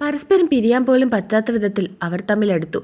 പരസ്പരം പിരിയാൻ പോലും പറ്റാത്ത വിധത്തിൽ അവർ തമ്മിലെടുത്തു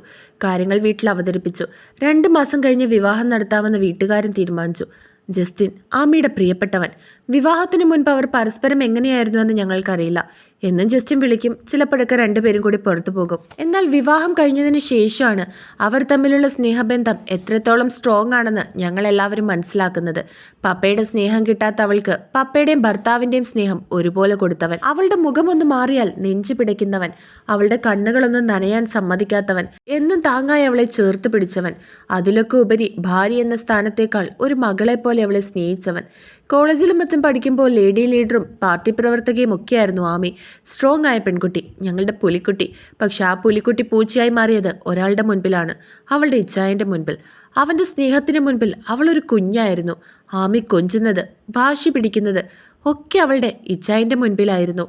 കാര്യങ്ങൾ വീട്ടിൽ അവതരിപ്പിച്ചു. രണ്ട് മാസം കഴിഞ്ഞ് വിവാഹം നടത്താമെന്ന് വീട്ടുകാരൻ തീരുമാനിച്ചു. ജസ്റ്റിൻ ആമിയുടെ പ്രിയപ്പെട്ടവൻ. വിവാഹത്തിനു മുൻപ് അവർ പരസ്പരം എങ്ങനെയായിരുന്നുവെന്ന് ഞങ്ങൾക്കറിയില്ല. എന്നും ജസ്റ്റിൻ വിളിക്കും. ചിലപ്പോഴൊക്കെ രണ്ടുപേരും കൂടി പുറത്തു പോകും. എന്നാൽ വിവാഹം കഴിഞ്ഞതിന് ശേഷമാണ് അവർ തമ്മിലുള്ള സ്നേഹബന്ധം എത്രത്തോളം സ്ട്രോങ് ആണെന്ന് ഞങ്ങൾ എല്ലാവരും മനസ്സിലാക്കുന്നത്. പപ്പയുടെ സ്നേഹം കിട്ടാത്ത അവൾക്ക് പപ്പയുടെയും ഭർത്താവിന്റെയും സ്നേഹം ഒരുപോലെ കൊടുത്തവൻ. അവളുടെ മുഖമൊന്ന് മാറിയാൽ നെഞ്ചു പിടയ്ക്കുന്നവൻ അവളുടെ കണ്ണുകളൊന്നും നനയാൻ സമ്മതിക്കാത്തവൻ. എന്നും താങ്ങായി അവളെ ചേർത്ത് പിടിച്ചവൻ. അതിലൊക്കെ ഉപരി ഭാര്യ എന്ന സ്ഥാനത്തേക്കാൾ ഒരു മകളെ പോലെ അവളെ സ്നേഹിച്ചവൻ. കോളേജിലും മറ്റും പഠിക്കുമ്പോൾ ലേഡി ലീഡറും പാർട്ടി പ്രവർത്തകയും ഒക്കെയായിരുന്നു ആമി. സ്ട്രോങ് ആയ പെൺകുട്ടി ഞങ്ങളുടെ പുലിക്കുട്ടി. പക്ഷെ ആ പുലിക്കുട്ടി പൂച്ചയായി മാറിയത് ഒരാളുടെ മുൻപിലാണ് അവളുടെ ഇച്ഛായന്റെ മുൻപിൽ. അവന്റെ സ്നേഹത്തിന് മുൻപിൽ അവളൊരു കുഞ്ഞായിരുന്നു. ആമി കൊഞ്ചുന്നത് വാശി പിടിക്കുന്നത് ഒക്കെ അവളുടെ ഇച്ഛായന്റെ മുൻപിലായിരുന്നു.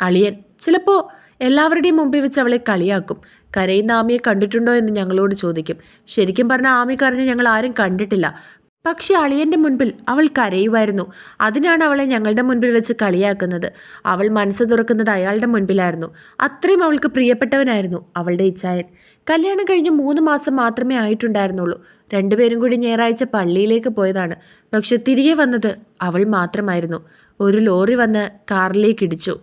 അളിയൻ ചിലപ്പോൾ എല്ലാവരുടെയും മുമ്പിൽ വെച്ച് അവളെ കളിയാക്കും. കരയുന്ന ആമിയെ കണ്ടിട്ടുണ്ടോ എന്ന് ഞങ്ങളോട് ചോദിക്കും. ശരിക്കും പറഞ്ഞാൽ ആമി കരഞ്ഞ് ഞങ്ങൾ ആരും കണ്ടിട്ടില്ല. പക്ഷെ അളിയന്റെ മുൻപിൽ അവൾ കരയുമായിരുന്നു. അതിനാണ് അവളെ ഞങ്ങളുടെ മുൻപിൽ വെച്ച് കളിയാക്കുന്നത്. അവൾ മനസ്സ് തുറക്കുന്നത് അയാളുടെ മുൻപിലായിരുന്നു. അത്രയും അവൾക്ക് പ്രിയപ്പെട്ടവനായിരുന്നു അവളുടെ ഇച്ഛായൻ. കല്യാണം കഴിഞ്ഞ് മൂന്ന് മാസം മാത്രമേ ആയിട്ടുണ്ടായിരുന്നുള്ളൂ. രണ്ടുപേരും കൂടി ഞായറാഴ്ച പള്ളിയിലേക്ക് പോയതാണ്. പക്ഷെ തിരികെ വന്നത് അവൾ മാത്രമായിരുന്നു. ഒരു ലോറി വന്ന് കാറിലേക്ക് ഇടിച്ചു.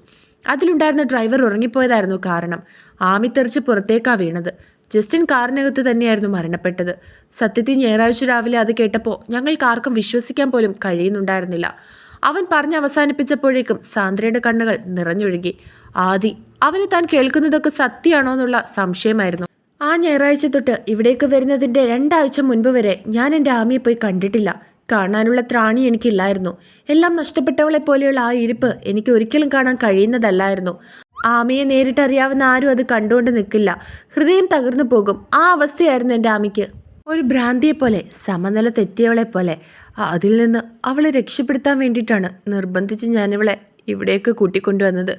അതിലുണ്ടായിരുന്ന ഡ്രൈവർ ഉറങ്ങിപ്പോയതായിരുന്നു കാരണം. ആമിത്തെറിച്ച് പുറത്തേക്കാണ് വീണത്. ജസ്റ്റിൻ കാറിനകത്ത് തന്നെയായിരുന്നു മരണപ്പെട്ടത്. സത്യത്തിൽ ഞായറാഴ്ച രാവിലെ അത് കേട്ടപ്പോൾ ഞങ്ങൾക്ക് ആർക്കും വിശ്വസിക്കാൻ പോലും കഴിയുന്നുണ്ടായിരുന്നില്ല. അവൻ പറഞ്ഞ് അവസാനിപ്പിച്ചപ്പോഴേക്കും സാന്ദ്രയുടെ കണ്ണുകൾ നിറഞ്ഞൊഴുകി. ആദി അവന് താൻ കേൾക്കുന്നതൊക്കെ സത്യമാണോ എന്നുള്ള സംശയമായിരുന്നു. ആ ഞായറാഴ്ച തൊട്ട് ഇവിടേക്ക് വരുന്നതിന്റെ രണ്ടാഴ്ച മുൻപ് വരെ ഞാൻ എന്റെ ആമിയെ പോയി കണ്ടിട്ടില്ല. കാണാനുള്ള ത്രാണി എനിക്കില്ലായിരുന്നു. എല്ലാം നഷ്ടപ്പെട്ടവളെ പോലെയുള്ള ആ ഇരിപ്പ് എനിക്ക് ഒരിക്കലും കാണാൻ കഴിയുന്നതല്ലായിരുന്നു. ആമയെ നേരിട്ടറിയാവുന്ന ആരും അത് കണ്ടുകൊണ്ട് നിൽക്കില്ല. ഹൃദയം തകർന്നു പോകും. ആ അവസ്ഥയായിരുന്നു എന്റെ ആമയ്ക്ക് ഒരു ഭ്രാന്തിയെ പോലെ സമനില തെറ്റിയവളെ പോലെ അതിൽ നിന്ന് അവളെ രക്ഷപ്പെടുത്താൻ വേണ്ടിയിട്ടാണ് നിർബന്ധിച്ച് ഞാനിവളെ ഇവിടേക്ക് കൂട്ടിക്കൊണ്ടുവന്നത്.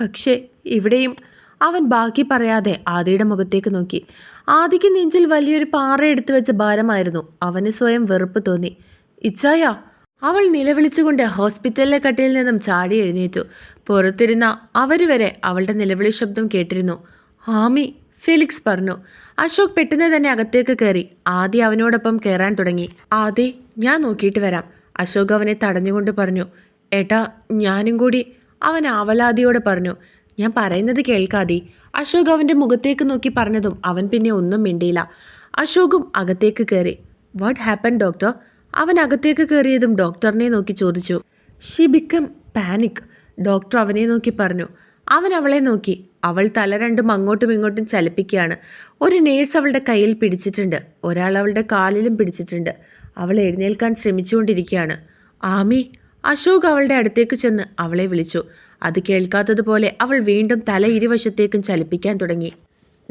പക്ഷേ ഇവിടെയും അവൻ ബാക്കി പറയാതെ ആദിയുടെ മുഖത്തേക്ക് നോക്കി. ആദിക്ക് നെഞ്ചിൽ വലിയൊരു പാറ എടുത്തു വെച്ച ഭാരമായിരുന്നു. അവന് സ്വയം വെറുപ്പ് തോന്നി. ഇച്ചായ അവൾ നിലവിളിച്ചുകൊണ്ട് ഹോസ്പിറ്റലിലെ കട്ടിയിൽ നിന്നും ചാടി എഴുന്നേറ്റു. പുറത്തിരുന്ന അവർ വരെ അവളുടെ നിലവിളി ശബ്ദം കേട്ടിരുന്നു. ഹാമി ഫെലിക്സ് പറഞ്ഞു. അശോക് പെട്ടെന്ന് തന്നെ അകത്തേക്ക് കയറി. ആദ്യ അവനോടൊപ്പം കയറാൻ തുടങ്ങി. ആദ്യ ഞാൻ നോക്കിയിട്ട് വരാം അശോക് അവനെ തടഞ്ഞുകൊണ്ട് പറഞ്ഞു. ഏട്ടാ ഞാനും കൂടി അവൻ ആവലാതിയോടെ പറഞ്ഞു. ഞാൻ പറയുന്നത് കേൾക്കാതി അശോക് അവന്റെ മുഖത്തേക്ക് നോക്കി പറഞ്ഞതും അവൻ പിന്നെ ഒന്നും മിണ്ടിയില്ല. അശോകും അകത്തേക്ക് കയറി. What happen doctor? അവൻ അകത്തേക്ക് കയറിയതും ഡോക്ടറിനെ നോക്കി ചോദിച്ചു. Xi become panic. ഡോക്ടർ അവനെ നോക്കി പറഞ്ഞു. അവൻ അവളെ നോക്കി. അവൾ തല രണ്ടും അങ്ങോട്ടും ഇങ്ങോട്ടും ചലിപ്പിക്കുകയാണ്. ഒരു നേഴ്സ് അവളുടെ കയ്യിൽ പിടിച്ചിട്ടുണ്ട്. ഒരാൾ അവളുടെ കാലിലും പിടിച്ചിട്ടുണ്ട്. അവൾ എഴുന്നേൽക്കാൻ ശ്രമിച്ചുകൊണ്ടിരിക്കുകയാണ്. ആമി അശോക് അവളുടെ അടുത്തേക്ക് ചെന്ന് അവളെ വിളിച്ചു. അത് കേൾക്കാത്തതുപോലെ അവൾ വീണ്ടും തല ഇരുവശത്തേക്കും ചലിപ്പിക്കാൻ തുടങ്ങി.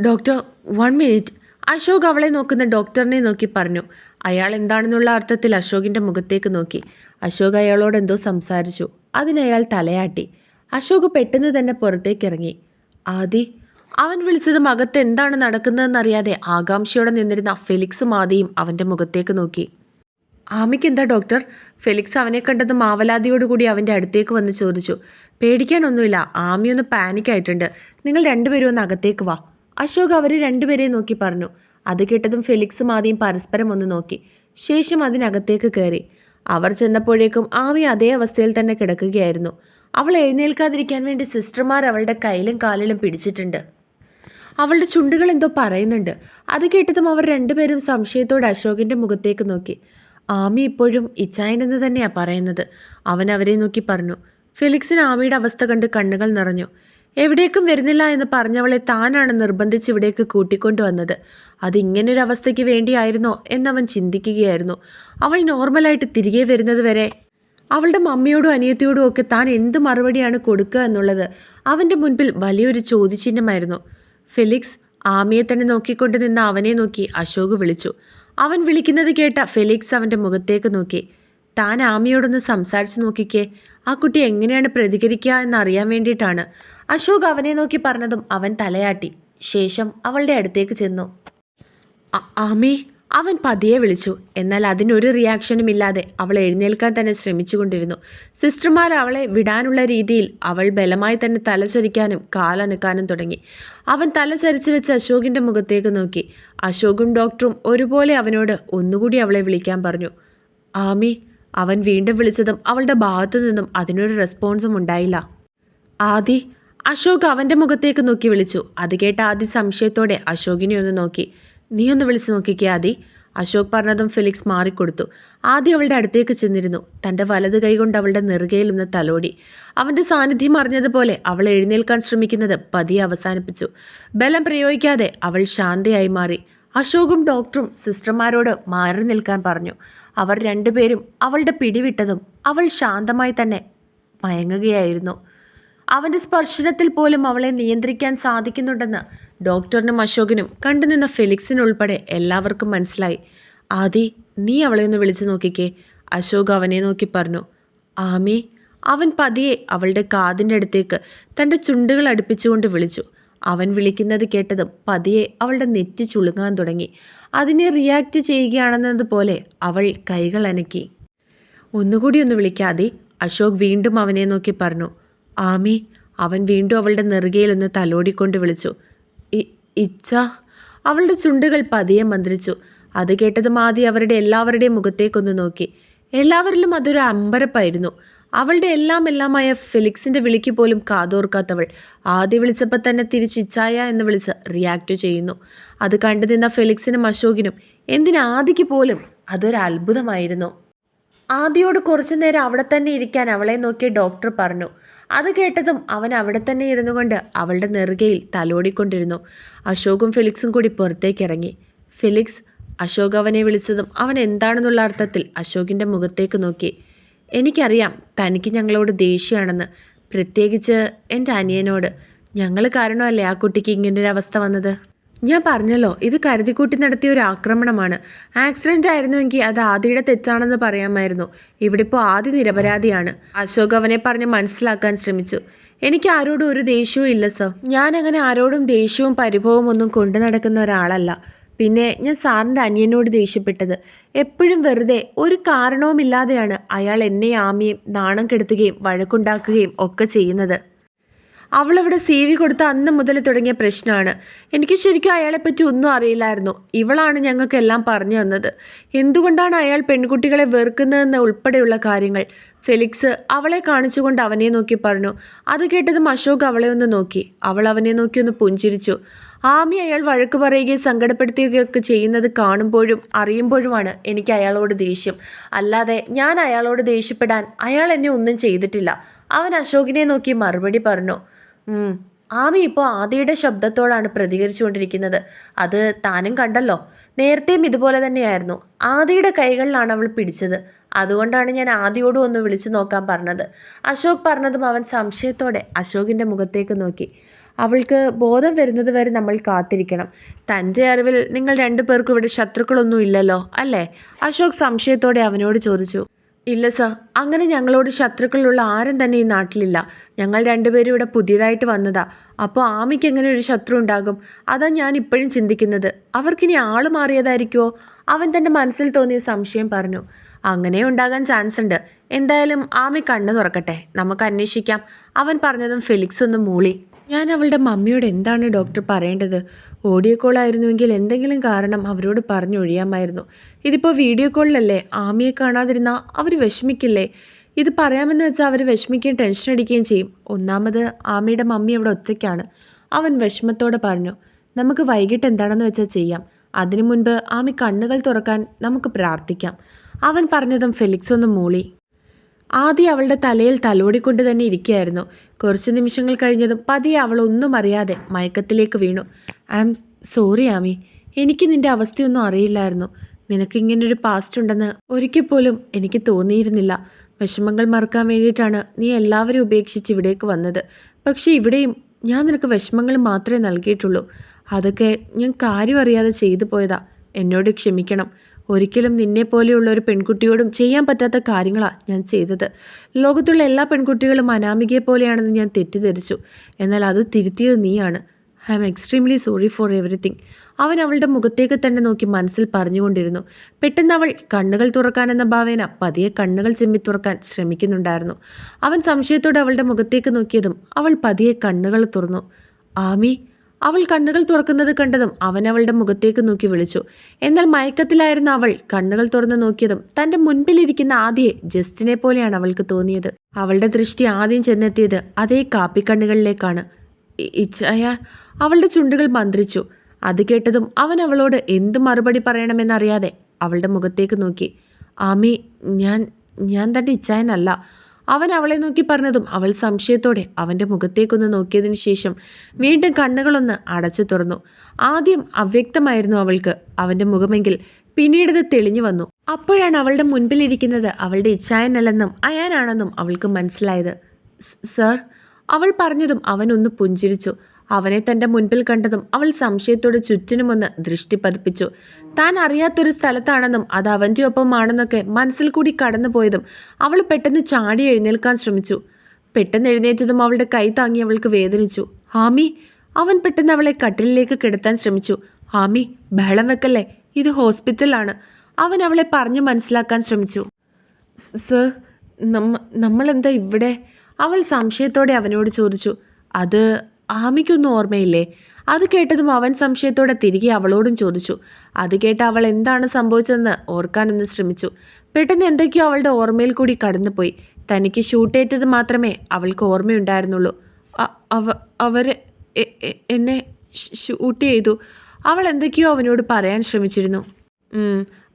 ഡോക്ടർ വൺ മിനിറ്റ് അശോക് അവളെ നോക്കുന്ന ഡോക്ടറിനെ നോക്കി പറഞ്ഞു അയാൾ എന്താണെന്നുള്ള അർത്ഥത്തിൽ അശോകിന്റെ മുഖത്തേക്ക് നോക്കി. അശോക് അയാളോട് എന്തോ സംസാരിച്ചു. അതിനയാൾ തലയാട്ടി. അശോക് പെട്ടെന്ന് തന്നെ പുറത്തേക്ക് ഇറങ്ങി. ആദി അവൻ വിളിച്ചതും അകത്ത് എന്താണ് നടക്കുന്നതെന്നറിയാതെ ആകാംക്ഷയോടെ നിന്നിരുന്ന ഫെലിക്സും ആദിയും അവന്റെ മുഖത്തേക്ക് നോക്കി. ആമിക്ക് എന്താ ഡോക്ടർ? ഫെലിക്സ് അവനെ കണ്ടത് മാവലാതിയോടുകൂടി അവന്റെ അടുത്തേക്ക് വന്ന് ചോദിച്ചു. പേടിക്കാനൊന്നുമില്ല. ആമി ഒന്ന് പാനിക് ആയിട്ടുണ്ട് നിങ്ങൾ രണ്ടുപേരും ഒന്ന് അകത്തേക്ക് വാ. അശോക് അവരെ രണ്ടുപേരെയും നോക്കി പറഞ്ഞു. അത് കേട്ടതും ഫെലിക്സും ആദ്യം പരസ്പരം ഒന്ന് നോക്കി. ശേഷം അതിനകത്തേക്ക് കയറി. അവർ ചെന്നപ്പോഴേക്കും ആമി അതേ അവസ്ഥയിൽ തന്നെ കിടക്കുകയായിരുന്നു. അവൾ എഴുന്നേൽക്കാതിരിക്കാൻ വേണ്ടി സിസ്റ്റർമാർ അവളുടെ കയ്യിലും കാലിലും പിടിച്ചിട്ടുണ്ട്. അവളുടെ ചുണ്ടുകൾ എന്തോ പറയുന്നുണ്ട്. അത് കേട്ടതും അവർ രണ്ടുപേരും സംശയത്തോടെ അശോകിന്റെ മുഖത്തേക്ക് നോക്കി. ആമി ഇപ്പോഴും ഇച്ചായൻ എന്ന് തന്നെയാ പറയുന്നത്. അവൻ അവരെ നോക്കി പറഞ്ഞു. ഫെലിക്സിന് ആമിയുടെ അവസ്ഥ കണ്ട് കണ്ണുകൾ നിറഞ്ഞു. എവിടേക്കും വരുന്നില്ല എന്ന് പറഞ്ഞവളെ താനാണ് നിർബന്ധിച്ച് ഇവിടേക്ക് കൂട്ടിക്കൊണ്ടുവന്നത് അത് ഇങ്ങനൊരു അവസ്ഥയ്ക്ക് വേണ്ടിയായിരുന്നോ എന്നവൻ ചിന്തിക്കുകയായിരുന്നു. അവൾ നോർമലായിട്ട് തിരികെ വരുന്നത് വരെ അവളുടെ മമ്മിയോടും അനിയത്തിയോടും ഒക്കെ താൻ എന്ത് മറുപടിയാണ് കൊടുക്കുക എന്നുള്ളത് അവന്റെ മുൻപിൽ വലിയൊരു ചോദ്യചിഹ്നമായിരുന്നു. ഫെലിക്സ് ആമിയെ തന്നെ നോക്കിക്കൊണ്ട് നിന്ന അവനെ നോക്കി അശോക് വിളിച്ചു. അവൻ വിളിക്കുന്നത് കേട്ട ഫെലിക്സ് അവന്റെ മുഖത്തേക്ക് നോക്കി. താൻ ആമിയോടൊന്ന് സംസാരിച്ച് നോക്കിക്കേ. ആ കുട്ടി എങ്ങനെയാണ് പ്രതികരിക്കുക എന്നറിയാൻ വേണ്ടിയിട്ടാണ്. അശോക് അവനെ നോക്കി പറഞ്ഞതും അവൻ തലയാട്ടി. ശേഷം അവളുടെ അടുത്തേക്ക് ചെന്നു. ആമി അവൻ പതിയെ വിളിച്ചു. എന്നാൽ അതിനൊരു റിയാക്ഷനും ഇല്ലാതെ അവൾ എഴുന്നേൽക്കാൻ തന്നെ ശ്രമിച്ചുകൊണ്ടിരുന്നു. സിസ്റ്റർമാർ അവളെ വിടാനുള്ള രീതിയിൽ അവൾ ബലമായി തന്നെ തലചരിക്കാനും കാലനക്കാനും തുടങ്ങി. അവൻ തല ചരിച്ചു വെച്ച് അശോകിന്റെ മുഖത്തേക്ക് നോക്കി. അശോകും ഡോക്ടറും ഒരുപോലെ അവനോട് ഒന്നുകൂടി അവളെ വിളിക്കാൻ പറഞ്ഞു. ആമി അവൻ വീണ്ടും വിളിച്ചതും അവളുടെ ഭാഗത്തു നിന്നും അതിനൊരു റെസ്പോൺസും ഉണ്ടായില്ല. ആദി അശോക് അവന്റെ മുഖത്തേക്ക് നോക്കി വിളിച്ചു. അത് കേട്ട ആദി സംശയത്തോടെ അശോകിനെ ഒന്ന് നോക്കി. നീ ഒന്ന് വിളിച്ചു നോക്കിക്കേ ആദി. അശോക് പറഞ്ഞതും ഫിലിക്സ് മാറിക്കൊടുത്തു. ആദി അവളുടെ അടുത്തേക്ക് ചെന്നിരുന്നു. തന്റെ വലത് കൈകൊണ്ട് അവളുടെ നെറുകയിൽ നിന്ന് തലോടി. അവന്റെ സാന്നിധ്യം അറിഞ്ഞതുപോലെ അവൾ എഴുന്നേൽക്കാൻ ശ്രമിക്കുന്നത് പതിയെ അവസാനിപ്പിച്ചു. ബലം പ്രയോഗിക്കാതെ അവൾ ശാന്തയായി മാറി. അശോകും ഡോക്ടറും സിസ്റ്റർമാരോട് മാറി നിൽക്കാൻ പറഞ്ഞു. അവർ രണ്ടുപേരും അവളുടെ പിടിവിട്ടതും അവൾ ശാന്തമായി തന്നെ മയങ്ങുകയായിരുന്നു. അവന്റെ സ്പർശനത്തിൽ പോലും അവളെ നിയന്ത്രിക്കാൻ സാധിക്കുന്നുണ്ടെന്ന് ഡോക്ടറിനും അശോകിനും കണ്ടുനിന്ന ഫെലിക്സിനുൾപ്പെടെ എല്ലാവർക്കും മനസ്സിലായി. ആദി നീ അവളെ ഒന്ന് വിളിച്ചു നോക്കിക്കേ. അശോക് അവനെ നോക്കി പറഞ്ഞു. ആമി. അവൻ പതിയെ അവളുടെ കാതിന്റെ അടുത്തേക്ക് തന്റെ ചുണ്ടുകൾ അടുപ്പിച്ചുകൊണ്ട് വിളിച്ചു. അവൻ വിളിക്കുന്നത് കേട്ടതും പതിയെ അവളുടെ നെറ്റി ചുളുങ്ങാൻ തുടങ്ങി. അതിനെ റിയാക്റ്റ് ചെയ്യുകയാണെന്നതുപോലെ അവൾ കൈകൾ അനക്കി. ഒന്നുകൂടി ഒന്ന് വിളിക്കാതെ അശോക് വീണ്ടും അവനെ നോക്കി പറഞ്ഞു. ആമി അവൻ വീണ്ടും അവളുടെ നെറുകയിലൊന്ന് തലോടിക്കൊണ്ട് വിളിച്ചു. ഇച്ഛ? അവളുടെ ചുണ്ടുകൾ പതിയെ മന്ത്രിച്ചു. അത് കേട്ടതും ആദ്യം അവരുടെ എല്ലാവരുടെയും മുഖത്തേക്കൊന്ന് നോക്കി. എല്ലാവരിലും അതൊരു അമ്പരപ്പായിരുന്നു. അവളുടെ എല്ലാം എല്ലാമായ ഫെലിക്സിന്റെ വിളിക്ക് പോലും കാതോർക്കാത്തവൾ. ആദ്യം വിളിച്ചപ്പോൾ തന്നെ തിരിച്ച് ഇച്ചായ എന്ന് വിളിച്ച് റിയാക്ട് ചെയ്യുന്നു. അത് കണ്ടു നിന്ന ഫെലിക്സിനും അശോകിനും എന്തിനാദിക്ക് പോലും? അതൊരു അത്ഭുതമായിരുന്നു ആദിയോട് കുറച്ചു നേരം അവിടെ തന്നെ ഇരിക്കാൻ അവളെ നോക്കി ഡോക്ടർ പറഞ്ഞു. അത് കേട്ടതും അവൻ അവിടെ തന്നെ ഇരുന്നു കൊണ്ട് അവളുടെ നെറുകയിൽ തലോടിക്കൊണ്ടിരുന്നു. അശോകും ഫിലിക്സും കൂടി പുറത്തേക്ക് ഇറങ്ങി. ഫെലിക്സ് അശോക് അവനെ വിളിച്ചതും അവൻ എന്താണെന്നുള്ള അർത്ഥത്തിൽ അശോകിന്റെ മുഖത്തേക്ക് നോക്കി. എനിക്കറിയാം തനിക്ക് ഞങ്ങളോട് ദേഷ്യമാണെന്ന്. പ്രത്യേകിച്ച് എന്റെ അനിയനോട്. ഞങ്ങൾ കാരണമല്ലേ ആ കുട്ടിക്ക് ഇങ്ങനൊരവസ്ഥ വന്നത്? ഞാൻ പറഞ്ഞല്ലോ ഇത് കരുതിക്കൂട്ടി നടത്തിയ ഒരു ആക്രമണമാണ്. ആക്സിഡന്റ് ആയിരുന്നുവെങ്കിൽ അത് ആദിയുടെ തെറ്റാണെന്ന് പറയാമായിരുന്നു. ഇവിടെ ഇപ്പോൾ ആദി നിരപരാധിയാണ്. അശോക് അവനെ പറഞ്ഞ് മനസ്സിലാക്കാൻ ശ്രമിച്ചു. എനിക്ക് ആരോടും ഒരു ദേഷ്യവും ഇല്ല സർ. ഞാൻ അങ്ങനെ ആരോടും ദേഷ്യവും പരിഭവവും ഒന്നും കൊണ്ടു നടക്കുന്ന ഒരാളല്ല. പിന്നെ ഞാൻ സാറിന്റെ അനിയനോട് ദേഷ്യപ്പെട്ടത്. എപ്പോഴും വെറുതെ ഒരു കാരണവുമില്ലാതെയാണ് അയാൾ എന്നെ ആമിയും നാണം കെടുത്തുകയും വഴക്കുണ്ടാക്കുകയും ഒക്കെ ചെയ്യുന്നത്. അവളവിടെ സി വി കൊടുത്ത അന്ന് മുതൽ തുടങ്ങിയ പ്രശ്നമാണ് എനിക്ക് ശരിക്കും അയാളെപ്പറ്റി ഒന്നും അറിയില്ലായിരുന്നു. ഇവളാണ് ഞങ്ങൾക്കെല്ലാം പറഞ്ഞു തന്നത്. എന്തുകൊണ്ടാണ് അയാൾ പെൺകുട്ടികളെ വെറുക്കുന്നതെന്ന് ഉൾപ്പെടെയുള്ള കാര്യങ്ങൾ? ഫെലിക്സ് അവളെ കാണിച്ചുകൊണ്ട് അവനെ നോക്കി പറഞ്ഞു. അത് കേട്ടതും അശോക് അവളെ ഒന്ന് നോക്കി. അവൾ അവനെ നോക്കി ഒന്ന് പുഞ്ചിരിച്ചു. ആമി അയാൾ വഴക്ക് പറയുകയും സങ്കടപ്പെടുത്തുകയൊക്കെ ചെയ്യുന്നത് കാണുമ്പോഴും അറിയുമ്പോഴുമാണ് എനിക്ക് അയാളോട് ദേഷ്യം. അല്ലാതെ ഞാൻ അയാളോട് ദേഷ്യപ്പെടാൻ അയാൾ എന്നെ ഒന്നും ചെയ്തിട്ടില്ല. അവൻ അശോകിനെ നോക്കി മറുപടി പറഞ്ഞു. "ഉം, ആമി ഇപ്പോൾ ആദിയുടെ ശബ്ദത്തോടാണ് പ്രതികരിച്ചുകൊണ്ടിരിക്കുന്നത്. അത് താനും കണ്ടല്ലോ. നേരത്തെയും ഇതുപോലെ തന്നെയായിരുന്നു. ആദിയുടെ കൈകളിലാണ് അവൾ പിടിച്ചത്. അതുകൊണ്ടാണ് ഞാൻ ആദിയോടും ഒന്ന് വിളിച്ചു നോക്കാൻ പറഞ്ഞത്. അശോക് പറഞ്ഞതും അവൻ സംശയത്തോടെ അശോകിന്റെ മുഖത്തേക്ക് നോക്കി. അവൾക്ക് ബോധം വരുന്നത് വരെ നമ്മൾ കാത്തിരിക്കണം. തന്റെ അറിവിൽ നിങ്ങൾ രണ്ടു പേർക്കും ഇവിടെ ശത്രുക്കളൊന്നും ഇല്ലല്ലോ അല്ലേ? അശോക് സംശയത്തോടെ അവനോട് ചോദിച്ചു. ഇല്ല സർ. അങ്ങനെ ഞങ്ങളോട് ശത്രുക്കളുള്ള ആരും തന്നെ ഈ നാട്ടിലില്ല. ഞങ്ങൾ രണ്ടുപേരും ഇവിടെ പുതിയതായിട്ട് വന്നതാ. അപ്പോൾ ആമിക്ക് എങ്ങനെ ഒരു ശത്രു ഉണ്ടാകും? അതാ ഞാൻ ഇപ്പോഴും ചിന്തിക്കുന്നത്. അവർക്കിനി ആൾ മാറിയതായിരിക്കുമോ അവൻ തന്റെ മനസ്സിൽ തോന്നിയ സംശയം പറഞ്ഞു. അങ്ങനെ ഉണ്ടാകാൻ ചാൻസ് ഉണ്ട്. എന്തായാലും ആമി കണ്ണു തുറക്കട്ടെ. നമുക്ക് അന്വേഷിക്കാം. അവൻ പറഞ്ഞതും ഫെലിക്സ് ഒന്ന് മൂളി. ഞാൻ അവളുടെ മമ്മിയോട് എന്താണ് ഡോക്ടർ പറയേണ്ടത്? ഓഡിയോ കോൾ ആയിരുന്നുവെങ്കിൽ എന്തെങ്കിലും കാരണം അവരോട് പറഞ്ഞു പറഞ്ഞൊഴിയാമായിരുന്നു. ഇതിപ്പോൾ വീഡിയോ കോളിലല്ലേ? ആമിയെ കാണാതിരുന്നാൽ അവർ വിഷമിക്കില്ലേ? ഇത് പറയാമെന്ന് വെച്ചാൽ അവർ വിഷമിക്കുകയും ടെൻഷൻ അടിക്കുകയും ചെയ്യും. ഒന്നാമത് ആമിയുടെ മമ്മി അവിടെ ഒറ്റയ്ക്കാണ്. അവൻ വിഷമത്തോടെ പറഞ്ഞു നമുക്ക് വൈകിട്ട് എന്താണെന്ന് വെച്ചാൽ ചെയ്യാം. അതിനു മുൻപ് ആമി കണ്ണുകൾ തുറക്കാൻ നമുക്ക് പ്രാർത്ഥിക്കാം. അവൻ പറഞ്ഞതും ഫെലിക്സ് ഒന്ന് മൂളി. ആദ്യം അവളുടെ തലയിൽ തലോടിക്കൊണ്ട് തന്നെ ഇരിക്കുകയായിരുന്നു. കുറച്ച് നിമിഷങ്ങൾ കഴിഞ്ഞതും പതിയെ അവൾ ഒന്നും അറിയാതെ മയക്കത്തിലേക്ക് വീണു. I am sorry Ami. എനിക്ക് നിന്റെ അവസ്ഥയൊന്നും അറിയില്ലായിരുന്നു. നിനക്ക് ഇങ്ങനൊരു പാസ്റ്റ് ഉണ്ടെന്ന് ഒരിക്കൽ പോലും എനിക്ക് തോന്നിയിരുന്നില്ല. വിഷമങ്ങൾ മറക്കാൻ വേണ്ടിയിട്ടാണ് നീ എല്ലാവരും ഉപേക്ഷിച്ച് ഇവിടേക്ക് വന്നത്. പക്ഷേ ഇവിടെയും ഞാൻ നിനക്ക് വിഷമങ്ങൾ മാത്രമേ നൽകിയിട്ടുള്ളൂ. അതൊക്കെ ഞാൻ കാര്യം അറിയാതെ ചെയ്തു പോയതാ. എന്നോട് ക്ഷമിക്കണം. ഒരിക്കലും നിന്നെ പോലെയുള്ള ഒരു പെൺകുട്ടിയോടും ചെയ്യാൻ പറ്റാത്ത കാര്യങ്ങളാണ് ഞാൻ ചെയ്തത്. ലോകത്തുള്ള എല്ലാ പെൺകുട്ടികളും അനാമികയെ പോലെയാണെന്ന് ഞാൻ തെറ്റിദ്ധരിച്ചു. എന്നാൽ അത് തിരുത്തിയത് നീയാണ്. I am extremely sorry for everything അവൻ അവളുടെ മുഖത്തേക്ക് തന്നെ നോക്കി മനസ്സിൽ പറഞ്ഞുകൊണ്ടിരുന്നു. പെട്ടെന്ന് അവൾ കണ്ണുകൾ തുറക്കാനെന്ന ഭാവേന പതിയെ കണ്ണുകൾ ചെമ്മി തുറക്കാൻ ശ്രമിക്കുന്നുണ്ടായിരുന്നു. അവൻ സംശയത്തോടെ അവളുടെ മുഖത്തേക്ക് നോക്കിയതും അവൾ പതിയെ കണ്ണുകൾ തുറന്നു. ആമി അവൾ കണ്ണുകൾ തുറക്കുന്നത് കണ്ടതും അവൻ അവളുടെ മുഖത്തേക്ക് നോക്കി വിളിച്ചു. എന്നാൽ മയക്കത്തിലായിരുന്ന അവൾ കണ്ണുകൾ തുറന്ന് നോക്കിയതും തന്റെ മുൻപിലിരിക്കുന്ന ആദ്യയെ ജസ്റ്റിനെ പോലെയാണ് അവൾക്ക് തോന്നിയത്. അവളുടെ ദൃഷ്ടി ആദ്യം ചെന്നെത്തിയത് അതേ കാപ്പിക്കണ്ണുകളിലേക്കാണ്. ഇച്ഛായ അവളുടെ ചുണ്ടുകൾ മന്ത്രിച്ചു. അത് കേട്ടതും അവൻ അവളോട് എന്ത് മറുപടി പറയണമെന്നറിയാതെ അവളുടെ മുഖത്തേക്ക് നോക്കി. ആമി ഞാൻ ഞാൻ തന്റെ ഇച്ഛായനല്ല. അവൻ അവളെ നോക്കി പറഞ്ഞതും അവൾ സംശയത്തോടെ അവന്റെ മുഖത്തേക്കൊന്ന് നോക്കിയതിന് ശേഷം വീണ്ടും കണ്ണുകളൊന്ന് അടച്ചു തുറന്നു. ആദ്യം അവ്യക്തമായിരുന്നു അവൾക്ക്. അവന്റെ മുഖമെങ്കിൽ പിന്നീടത് തെളിഞ്ഞു വന്നു. അപ്പോഴാണ് അവളുടെ മുൻപിലിരിക്കുന്നത് അവളുടെ ഇച്ഛായനല്ലെന്നും അയാനാണെന്നും അവൾക്ക് മനസ്സിലായത്. സർ അവൾ പറഞ്ഞതും അവനൊന്ന് പുഞ്ചിരിച്ചു. അവനെ തന്റെ മുൻപിൽ കണ്ടതും അവൾ സംശയത്തോടെ ചുറ്റിനുമൊന്ന് ദൃഷ്ടി പതിപ്പിച്ചു. താൻ അറിയാത്തൊരു സ്ഥലത്താണെന്നും അത് അവന്റെ ഒപ്പമാണെന്നൊക്കെ മനസ്സിൽ കൂടി കടന്നുപോയതും അവൾ പെട്ടെന്ന് ചാടി എഴുന്നേൽക്കാൻ ശ്രമിച്ചു. പെട്ടെന്ന് എഴുന്നേറ്റതും അവളുടെ കൈ താങ്ങി അവൾക്ക് വേദനിച്ചു. ഹാമി അവൻ പെട്ടെന്ന് അവളെ കട്ടിലിലേക്ക് കിടത്താൻ ശ്രമിച്ചു. ഹാമി ബഹളം വെക്കല്ലേ? ഇത് ഹോസ്പിറ്റലാണ്. അവൻ അവളെ പറഞ്ഞു മനസ്സിലാക്കാൻ ശ്രമിച്ചു. സർ നമ്മ നമ്മളെന്താ ഇവിടെ? അവൾ സംശയത്തോടെ അവനോട് ചോദിച്ചു. അത് ആമിക്കൊന്നും ഓർമ്മയില്ലേ? അത് കേട്ടതും അവൻ സംശയത്തോടെ തിരികെ അവളോടും ചോദിച്ചു. അത് കേട്ട് അവൾ എന്താണ് സംഭവിച്ചതെന്ന് ഓർക്കാനൊന്ന് ശ്രമിച്ചു. പെട്ടെന്ന് എന്തൊക്കെയോ അവളുടെ ഓർമ്മയിൽ കൂടി കടന്നുപോയി. തനിക്ക് ഷൂട്ടേറ്റത് മാത്രമേ അവൾക്ക് ഓർമ്മയുണ്ടായിരുന്നുള്ളൂ. അവ അവർ എന്നെ ഷൂട്ട് ചെയ്തു. അവൾ എന്തൊക്കെയോ അവനോട് പറയാൻ ശ്രമിച്ചിരുന്നു.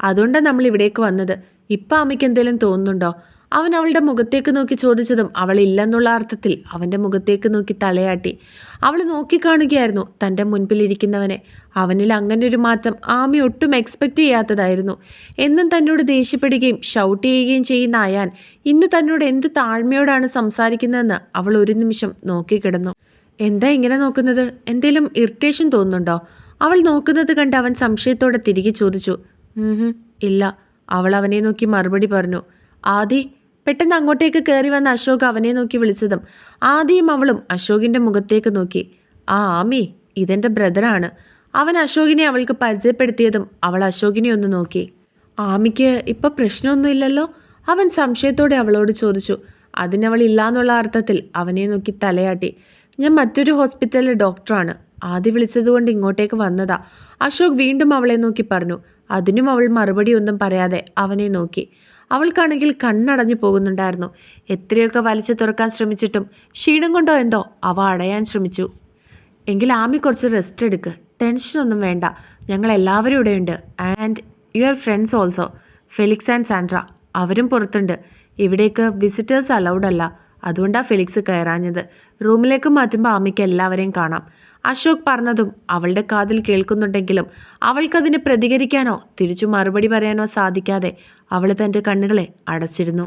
അതുകൊണ്ടാണ് നമ്മൾ ഇവിടേക്ക് വന്നത്. ഇപ്പം അമ്മയ്ക്ക് എന്തെങ്കിലും തോന്നുന്നുണ്ടോ? അവൻ അവളുടെ മുഖത്തേക്ക് നോക്കി ചോദിച്ചതും അവൾ ഇല്ലെന്നുള്ള അർത്ഥത്തിൽ അവന്റെ മുഖത്തേക്ക് നോക്കി തലയാട്ടി. അവൾ നോക്കിക്കാണുകയായിരുന്നു തന്റെ മുൻപിലിരിക്കുന്നവനെ. അവനിൽ അങ്ങനെ ഒരു മാറ്റം ആമി ഒട്ടും എക്സ്പെക്റ്റ് ചെയ്യാത്തതായിരുന്നു. എന്നും തന്നോട് ദേഷ്യപ്പെടുകയും ഷൗട്ട് ചെയ്യുകയും ചെയ്യുന്ന അയാൻ ഇന്ന് തന്നോട് എന്ത് താഴ്മയോടാണ് സംസാരിക്കുന്നതെന്ന് അവൾ ഒരു നിമിഷം നോക്കിക്കിടന്നു. എന്താ ഇങ്ങനെ നോക്കുന്നത്? എന്തേലും ഇറിറ്റേഷൻ തോന്നുന്നുണ്ടോ? അവൾ നോക്കുന്നത് കണ്ട് അവൻ സംശയത്തോടെ തിരികെ ചോദിച്ചു. ഇല്ല. അവൾ അവനെ നോക്കി മറുപടി പറഞ്ഞു. ആദി പെട്ടെന്ന് അങ്ങോട്ടേക്ക് കയറി വന്ന അശോക് അവനെ നോക്കി വിളിച്ചതും ആദ്യം അവളും അശോകിന്റെ മുഖത്തേക്ക് നോക്കി. ആ ആമി ഇതെന്റെ ബ്രദറാണ്. അവൻ അശോകിനെ അവൾക്ക് പരിചയപ്പെടുത്തിയതും അവൾ അശോകിനെ ഒന്ന് നോക്കി. ആമിക്ക് ഇപ്പം പ്രശ്നമൊന്നുമില്ലല്ലോ അവൻ സംശയത്തോടെ അവളോട് ചോദിച്ചു. അതിനവൾ ഇല്ലാന്നുള്ള അർത്ഥത്തിൽ അവനെ നോക്കി തലയാട്ടി. ഞാൻ മറ്റൊരു ഹോസ്പിറ്റലിലെ ഡോക്ടറാണ്. ആദ്യം വിളിച്ചതുകൊണ്ട് ഇങ്ങോട്ടേക്ക് വന്നതാ. അശോക് വീണ്ടും അവളെ നോക്കി പറഞ്ഞു. അതിനും അവൾ മറുപടി ഒന്നും പറയാതെ അവനെ നോക്കി. അവൾക്കാണെങ്കിൽ കണ്ണടഞ്ഞു പോകുന്നുണ്ടായിരുന്നു. എത്രയൊക്കെ വലിച്ചു തുറക്കാൻ ശ്രമിച്ചിട്ടും ക്ഷീണം കൊണ്ടോ എന്തോ അവ അടയാൻ ശ്രമിച്ചു. എങ്കിൽ ആമി കുറച്ച് റെസ്റ്റ് എടുക്ക്. ടെൻഷനൊന്നും വേണ്ട. ഞങ്ങൾ എല്ലാവരും ഇവിടെയുണ്ട്. And your friends also Felix and Sandra അവരും പുറത്തുണ്ട്. ഇവിടേക്ക് വിസിറ്റേഴ്സ് അലൗഡ് അല്ല. അതുകൊണ്ടാണ് ഫെലിക്സ് കയറാഞ്ഞത്. റൂമിലേക്ക് മാറ്റുമ്പോൾ ആമിക്ക് എല്ലാവരെയും കാണാം. അശോക് പറഞ്ഞതും അവളുടെ കാതിൽ കേൾക്കുന്നുണ്ടെങ്കിലും അവൾക്കതിന് പ്രതികരിക്കാനോ തിരിച്ചു മറുപടി പറയാനോ സാധിക്കാതെ അവൾ തന്റെ കണ്ണുകളെ അടച്ചിരുന്നു.